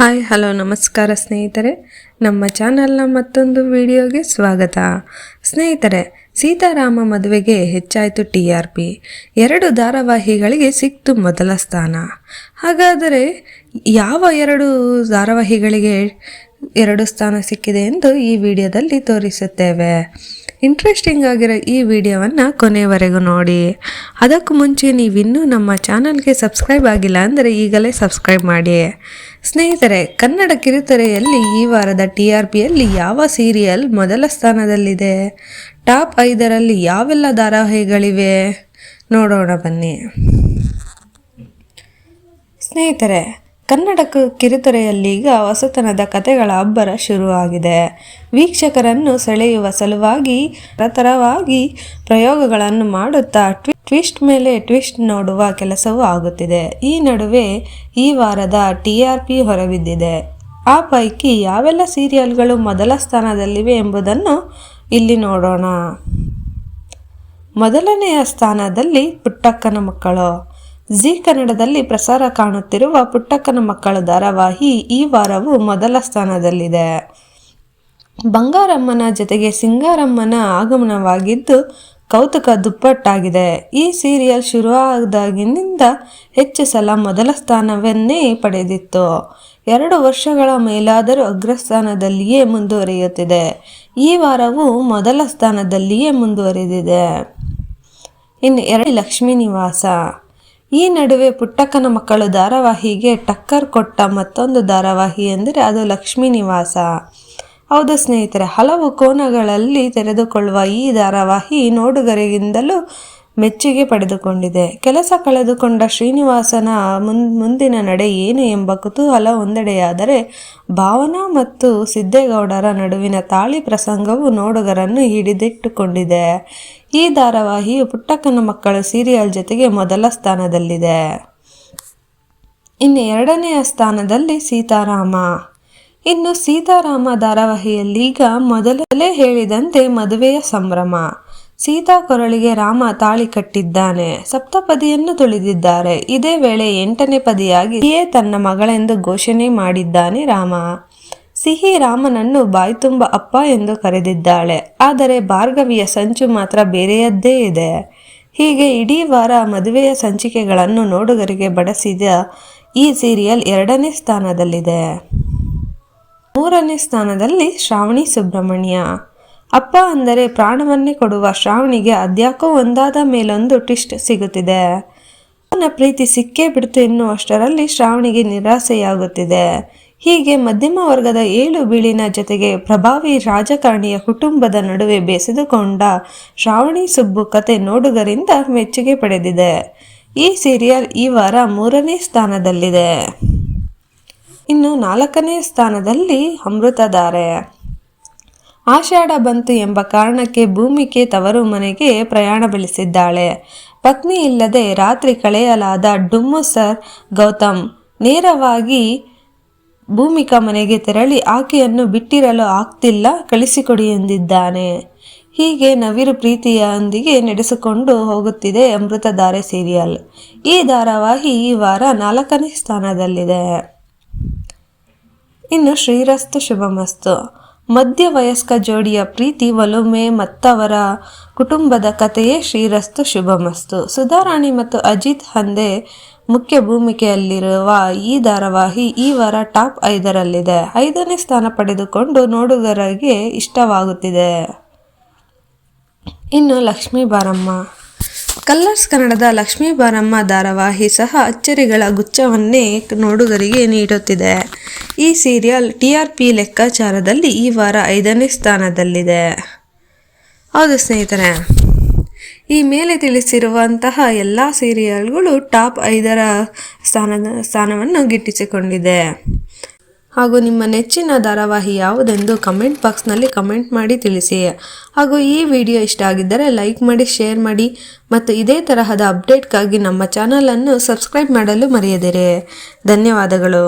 Hi, hello, ನಮಸ್ಕಾರ ಸ್ನೇಹಿತರೆ. ನಮ್ಮ ಚಾನಲ್ನ ಮತ್ತೊಂದು ವಿಡಿಯೋಗೆ ಸ್ವಾಗತ. ಸ್ನೇಹಿತರೆ, ಸೀತಾರಾಮ ಮದುವೆಗೆ ಹೆಚ್ಚಾಯಿತು ಟಿ ಆರ್ ಪಿ. ಎರಡು ಧಾರಾವಾಹಿಗಳಿಗೆ ಸಿಕ್ತು ಮೊದಲ ಸ್ಥಾನ. ಹಾಗಾದರೆ ಯಾವ ಎರಡು ಧಾರಾವಾಹಿಗಳಿಗೆ ಎರಡು ಸ್ಥಾನ ಸಿಕ್ಕಿದೆ ಎಂದು ಈ ವಿಡಿಯೋದಲ್ಲಿ ತೋರಿಸುತ್ತೇವೆ. ಇಂಟ್ರೆಸ್ಟಿಂಗ್ ಆಗಿರೋ ಈ ವಿಡಿಯೋವನ್ನು ಕೊನೆಯವರೆಗೂ ನೋಡಿ. ಅದಕ್ಕೂ ಮುಂಚೆ ನೀವಿನ್ನೂ ನಮ್ಮ ಚಾನಲ್ಗೆ ಸಬ್ಸ್ಕ್ರೈಬ್ ಆಗಿಲ್ಲ ಅಂದರೆ ಈಗಲೇ ಸಬ್ಸ್ಕ್ರೈಬ್ ಮಾಡಿ. ಸ್ನೇಹಿತರೆ, ಕನ್ನಡ ಕಿರುತೆರೆಯಲ್ಲಿ ಈ ವಾರದ ಟಿ ಆರ್ ಪಿಯಲ್ಲಿ ಯಾವ ಸೀರಿಯಲ್ ಮೊದಲ ಸ್ಥಾನದಲ್ಲಿದೆ? ಟಾಪ್ ಐದರಲ್ಲಿ ಯಾವೆಲ್ಲ ಧಾರಾವಾಹಿಗಳಿವೆ? ನೋಡೋಣ ಬನ್ನಿ. ಸ್ನೇಹಿತರೆ ಕನ್ನಡ ಕ- ಕಿರುತೆರೆಯಲ್ಲೀಗ ಹೊಸತನದ ಕತೆಗಳ ಅಬ್ಬರ ಶುರುವಾಗಿದೆ. ವೀಕ್ಷಕರನ್ನು ಸೆಳೆಯುವ ಸಲುವಾಗಿ ತರತರವಾಗಿ ಪ್ರಯೋಗಗಳನ್ನು ಮಾಡುತ್ತಾ ಟ್ವಿ ಟ್ವಿಸ್ಟ್ ಮೇಲೆ ಟ್ವಿಸ್ಟ್ ನೋಡುವ ಕೆಲಸವೂ ಆಗುತ್ತಿದೆ. ಈ ನಡುವೆ ಈ ವಾರದ ಟಿ ಆರ್ ಪಿ ಹೊರಬಿದ್ದಿದೆ. ಆ ಪೈಕಿ ಯಾವೆಲ್ಲ ಸೀರಿಯಲ್ಗಳು ಮೊದಲ ಸ್ಥಾನದಲ್ಲಿವೆ ಎಂಬುದನ್ನು ಇಲ್ಲಿ ನೋಡೋಣ. ಮೊದಲನೆಯ ಸ್ಥಾನದಲ್ಲಿ ಪುಟ್ಟಕ್ಕನ ಮಕ್ಕಳು. ಜಿ ಕನ್ನಡದಲ್ಲಿ ಪ್ರಸಾರ ಕಾಣುತ್ತಿರುವ ಪುಟ್ಟಕ್ಕನ ಮಕ್ಕಳ ಧಾರಾವಾಹಿ ಈ ವಾರವು ಮೊದಲ ಸ್ಥಾನದಲ್ಲಿದೆ. ಬಂಗಾರಮ್ಮನ ಜೊತೆಗೆ ಸಿಂಗಾರಮ್ಮನ ಆಗಮನವಾಗಿದ್ದು ಕೌತುಕ ದುಪ್ಪಟ್ಟಾಗಿದೆ. ಈ ಸೀರಿಯಲ್ ಶುರುವಾದಾಗಿನಿಂದ ಹೆಚ್ಚು ಸಲ ಮೊದಲ ಸ್ಥಾನವನ್ನೇ ಪಡೆದಿತ್ತು. ಎರಡು ವರ್ಷಗಳ ಮೇಲಾದರೂ ಅಗ್ರಸ್ಥಾನದಲ್ಲಿಯೇ ಮುಂದುವರಿಯುತ್ತಿದೆ. ಈ ವಾರವೂ ಮೊದಲ ಸ್ಥಾನದಲ್ಲಿಯೇ ಮುಂದುವರೆದಿದೆ. ಇನ್ನು ಎರಡು ಲಕ್ಷ್ಮೀ ನಿವಾಸ. ಈ ನಡುವೆ ಪುಟ್ಟಕ್ಕನ ಮಕ್ಕಳು ಧಾರಾವಾಹಿಗೆ ಟಕ್ಕರ್ ಕೊಟ್ಟ ಮತ್ತೊಂದು ಧಾರಾವಾಹಿ ಎಂದರೆ ಅದು ಲಕ್ಷ್ಮೀ ನಿವಾಸ. ಹೌದು ಸ್ನೇಹಿತರೆ, ಹಲವು ಕೋನಗಳಲ್ಲಿ ತೆರೆದುಕೊಳ್ಳುವ ಈ ಧಾರಾವಾಹಿ ನೋಡುಗರಿಗಿಂದಲೂ ಮೆಚ್ಚುಗೆ ಪಡೆದುಕೊಂಡಿದೆ. ಕೆಲಸ ಕಳೆದುಕೊಂಡ ಶ್ರೀನಿವಾಸನ ಮುನ್, ಮುಂದಿನ ನಡೆ ಏನು ಎಂಬ ಕುತೂಹಲ ಒಂದೆಡೆಯಾದರೆ, ಭಾವನಾ ಮತ್ತು ಸಿದ್ದೇಗೌಡರ ನಡುವಿನ ತಾಳಿ ಪ್ರಸಂಗವು ನೋಡುಗರನ್ನು ಹಿಡಿದಿಟ್ಟುಕೊಂಡಿದೆ. ಈ ಧಾರಾವಾಹಿಯು ಪುಟ್ಟಕ್ಕನ ಮಕ್ಕಳ ಸೀರಿಯಲ್ ಜೊತೆಗೆ ಮೊದಲ ಸ್ಥಾನದಲ್ಲಿದೆ. ಇನ್ನು ಎರಡನೆಯ ಸ್ಥಾನದಲ್ಲಿ ಸೀತಾರಾಮ. ಇನ್ನು ಸೀತಾರಾಮ ಧಾರಾವಾಹಿಯಲ್ಲೀಗ ಮೊದಲೇ ಹೇಳಿದಂತೆ ಮದುವೆಯ ಸಂಭ್ರಮ. ಸೀತಾ ಕೊರಳಿಗೆ ರಾಮ ತಾಳಿ ಕಟ್ಟಿದ್ದಾನೆ. ಸಪ್ತಪದಿಯನ್ನು ತುಳಿದಿದ್ದಾರೆ. ಇದೇ ವೇಳೆ ಎಂಟನೇ ಪದಿಯಾಗಿ ಸಿಹಿಯೇ ತನ್ನ ಮಗಳೆಂದು ಘೋಷಣೆ ಮಾಡಿದ್ದಾನೆ ರಾಮ. ಸಿಹಿ ರಾಮನನ್ನು ಬಾಯ್ತುಂಬ ಅಪ್ಪ ಎಂದು ಕರೆದಿದ್ದಾಳೆ. ಆದರೆ ಭಾರ್ಗವಿಯ ಸಂಚು ಮಾತ್ರ ಬೇರೆಯದ್ದೇ ಇದೆ. ಹೀಗೆ ಇಡೀ ವಾರ ಮದುವೆಯ ಸಂಚಿಕೆಗಳನ್ನು ನೋಡುಗರಿಗೆ ಬಡಿಸಿದ ಈ ಸೀರಿಯಲ್ ಎರಡನೇ ಸ್ಥಾನದಲ್ಲಿದೆ. ಮೂರನೇ ಸ್ಥಾನದಲ್ಲಿ ಶ್ರಾವಣಿ ಸುಬ್ರಹ್ಮಣ್ಯ. ಅಪ್ಪ ಅಂದರೆ ಪ್ರಾಣವನ್ನೇ ಕೊಡುವ ಶ್ರಾವಣಿಗೆ ಅದ್ಯಾಕೋ ಒಂದಾದ ಮೇಲೊಂದು ಟಿಸ್ಟ್ ಸಿಗುತ್ತಿದೆ. ಅವನ ಪ್ರೀತಿ ಸಿಕ್ಕೇ ಬಿಡ್ತು ಎನ್ನುವಷ್ಟರಲ್ಲಿ ಶ್ರಾವಣಿಗೆ ನಿರಾಸೆಯಾಗುತ್ತಿದೆ. ಹೀಗೆ ಮಧ್ಯಮ ವರ್ಗದ ಏಳು ಬೀಳಿನ ಜೊತೆಗೆ ಪ್ರಭಾವಿ ರಾಜಕಾರಣಿಯ ಕುಟುಂಬದ ನಡುವೆ ಬೆಸೆದುಕೊಂಡ ಶ್ರಾವಣಿ ಸುಬ್ಬು ಕತೆ ನೋಡುಗರಿಂದ ಮೆಚ್ಚುಗೆ ಪಡೆದಿದೆ. ಈ ಸೀರಿಯಲ್ ಈ ವಾರ ಮೂರನೇ ಸ್ಥಾನದಲ್ಲಿದೆ. ಇನ್ನು ನಾಲ್ಕನೇ ಸ್ಥಾನದಲ್ಲಿ ಅಮೃತಧಾರೆ. ಆಷಾಢ ಬಂತು ಎಂಬ ಕಾರಣಕ್ಕೆ ಭೂಮಿಕೆ ತವರು ಮನೆಗೆ ಪ್ರಯಾಣ ಬೆಳೆಸಿದ್ದಾಳೆ. ಪತ್ನಿ ಇಲ್ಲದೆ ರಾತ್ರಿ ಕಳೆಯಲಾದ ಡುಮ್ಮು ಸರ್ ಗೌತಮ್ ನೇರವಾಗಿ ಭೂಮಿಕಾ ಮನೆಗೆ ತೆರಳಿ ಆಕೆಯನ್ನು ಬಿಟ್ಟಿರಲು ಆಗ್ತಿಲ್ಲ, ಕಳಿಸಿಕೊಡಿ ಎಂದಿದ್ದಾನೆ. ಹೀಗೆ ನವಿರು ಪ್ರೀತಿಯೊಂದಿಗೆ ನಡೆಸಿಕೊಂಡು ಹೋಗುತ್ತಿದೆ ಅಮೃತಧಾರೆ ಸೀರಿಯಲ್. ಈ ಧಾರಾವಾಹಿ ಈ ವಾರ ನಾಲ್ಕನೇ ಸ್ಥಾನದಲ್ಲಿದೆ. ಇನ್ನು ಶ್ರೀರಸ್ತು ಶುಭಮಸ್ತು. ಮಧ್ಯವಯಸ್ಕ ಜೋಡಿಯ ಪ್ರೀತಿ ಒಲುಮೆ ಮತ್ತವರ ಕುಟುಂಬದ ಕಥೆಯೇ ಶ್ರೀರಸ್ತು ಶುಭಮಸ್ತು. ಸುಧಾರಾಣಿ ಮತ್ತು ಅಜಿತ್ ಹಂದೆ ಮುಖ್ಯ ಭೂಮಿಕೆಯಲ್ಲಿರುವ ಈ ಧಾರಾವಾಹಿ ಈ ವಾರ ಟಾಪ್ ಐದರಲ್ಲಿದೆ. ಐದನೇ ಸ್ಥಾನ ಪಡೆದುಕೊಂಡು ನೋಡುಗರಿಗೆ ಇಷ್ಟವಾಗುತ್ತಿದೆ. ಇನ್ನು ಲಕ್ಷ್ಮೀ ಬಾರಮ್ಮ. ಕಲ್ಲರ್ಸ್ ಕನ್ನಡದ ಲಕ್ಷ್ಮೀ ಬಾರಮ್ಮ ಧಾರಾವಾಹಿ ಸಹ ಅಚ್ಚರಿಗಳ ಗುಚ್ಛವನ್ನೇ ನೋಡುಗರಿಗೆ ನೀಡುತ್ತಿದೆ. ಈ ಸೀರಿಯಲ್ ಟಿ ಆರ್ ಪಿ ಲೆಕ್ಕಾಚಾರದಲ್ಲಿ ಈ ವಾರ ಐದನೇ ಸ್ಥಾನದಲ್ಲಿದೆ. ಹೌದು ಸ್ನೇಹಿತರೆ, ಈ ಮೇಲೆ ತಿಳಿಸಿರುವಂತಹ ಎಲ್ಲ ಸೀರಿಯಲ್ಗಳು ಟಾಪ್ ಐದರ ಸ್ಥಾನದ ಸ್ಥಾನವನ್ನು ಗಿಟ್ಟಿಸಿಕೊಂಡಿದೆ. ಹಾಗೂ ನಿಮ್ಮ ನೆಚ್ಚಿನ ಧಾರಾವಾಹಿ ಯಾವುದೆಂದು ಕಮೆಂಟ್ ಬಾಕ್ಸ್ನಲ್ಲಿ ಕಮೆಂಟ್ ಮಾಡಿ ತಿಳಿಸಿ. ಹಾಗೂ ಈ ವಿಡಿಯೋ ಇಷ್ಟ ಆಗಿದ್ದರೆ ಲೈಕ್ ಮಾಡಿ, ಶೇರ್ ಮಾಡಿ ಮತ್ತು ಇದೇ ತರಹದ ಅಪ್ಡೇಟ್ಗಾಗಿ ನಮ್ಮ ಚಾನಲನ್ನು ಸಬ್ಸ್ಕ್ರೈಬ್ ಮಾಡಲು ಮರೆಯದಿರಿ. ಧನ್ಯವಾದಗಳು.